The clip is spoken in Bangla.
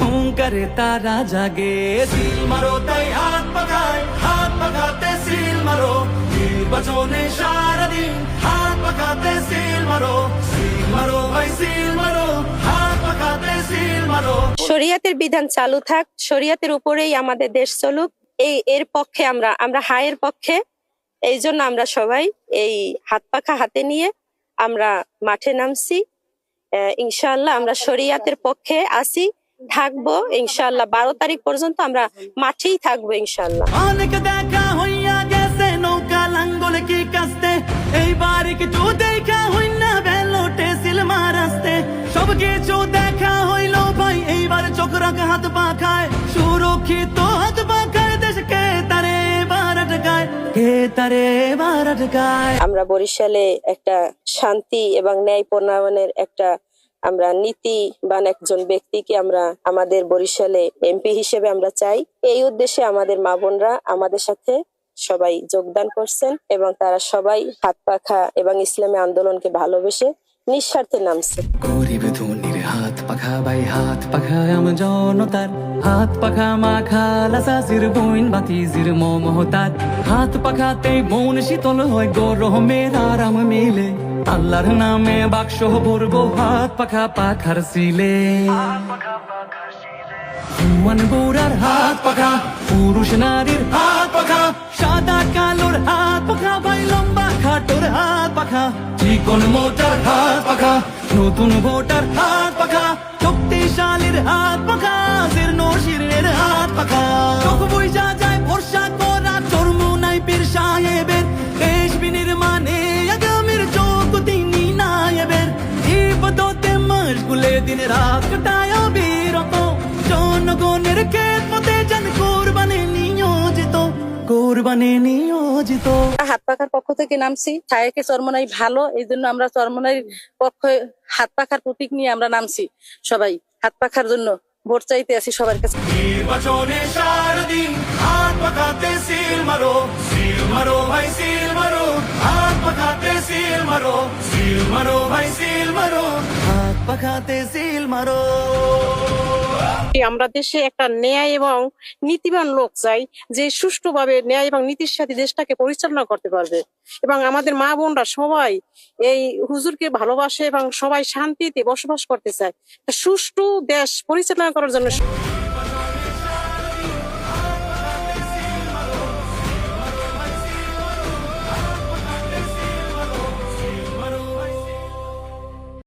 হুঙ্কারে শরিয়াতের বিধান চালু থাক শরিয়াতের উপরেই আমাদের দেশ চলুক। এই এর পক্ষে আমরা আমরা হায়ের পক্ষে। এই জন্য আমরা সবাই এই হাত পাখা হাতে নিয়ে আমরা মাঠে নামছি। আহ, ইনশাআল্লাহ আমরা শরিয়াতের পক্ষে আসি থাকব ইনশাআল্লাহ। বারো তারিখ পর্যন্ত আমরা মাঠেই থাকব ইনশাআল্লাহ। অনেক দেখা হইয়া গেছে নৌকা লাঙ্গলে কি কাস্তে? এইবার কিছু দেখা হইনা বেলোটে সিলমার আসতে সব কিছু দেখা হইল ভাই এইবার চোখ রাখা হাত পাখায় সুরক্ষিত হাত পাখায় দেশকে তারে এবার আটকায়। কে তারে এবার আটকায়? আমরা বরিশালে একটা শান্তি এবং ন্যায় প্রণয়নের একটা আমরা নীতিবান একজন ব্যক্তিকে আমরা আমাদের বরিশালে এমপি হিসেবে আমরা চাই। এই উদ্দেশ্যে আমাদের মা বোনরা আমাদের সাথে সবাই যোগদান করছেন এবং তারা সবাই হাত পাখা এবং ইসলামী আন্দোলনকে ভালোবেসে নিঃস্বার্থে নামছে। গরিব ধনির হাত পাখা বাই হাত পাখা আম জনতার। হাত পাখা মাখা লাসাসির বইন বাতিজির মমহতার হাত পাখাতে শীতল হয় গরমের আরাম মিলে। আল্লাহর নামে বাক্স ভরবো, হাত পাখা পাখার সিলে বৌরার হাত পাখা, পুরুষ নারীর হাত পাখা, সাদা কালোর হাত পাখা, ভাই লম্বা খাটোর হাত পাখা, চিকন মোটার হাত পাখা, নতুন ভোটার হাত পাখা, শক্তিশালীর হাত পাখা, জীর্ণ দিন রাত কাটায় বিরত জনগণের ক্ষেত যেন কোরবানি নিয়োজিত কোরবানি নিয়োজিত। হাত পাখার পক্ষ থেকে নামছি। ছায়াকে চরমনাই ভালো এই জন্য আমরা চরমনাই পক্ষে হাত পাখার প্রতীক নিয়ে আমরা নামছি। সবাই হাত পাখার জন্য ভোট চাইতে আছি সবার কাছে। নির্বাচনে সারাদিন হাত পাখাতে সিল মারো সিল মারো ভাই সিল মারো। হাত পাখাতে সিল মারো সিল মারো ভাই সিল মারো। আমরা দেশে একটা ন্যায় এবং নীতিবান লোক চাই, যে সুষ্ঠুভাবে ন্যায় এবং নীতির সাথে দেশটাকে পরিচালনা করতে পারবে। এবং আমাদের মা বোনরা সবাই এই হুজুরকে ভালোবাসে এবং সবাই শান্তিতে বসবাস করতে চায়। সুষ্ঠু দেশ পরিচালনা করার জন্য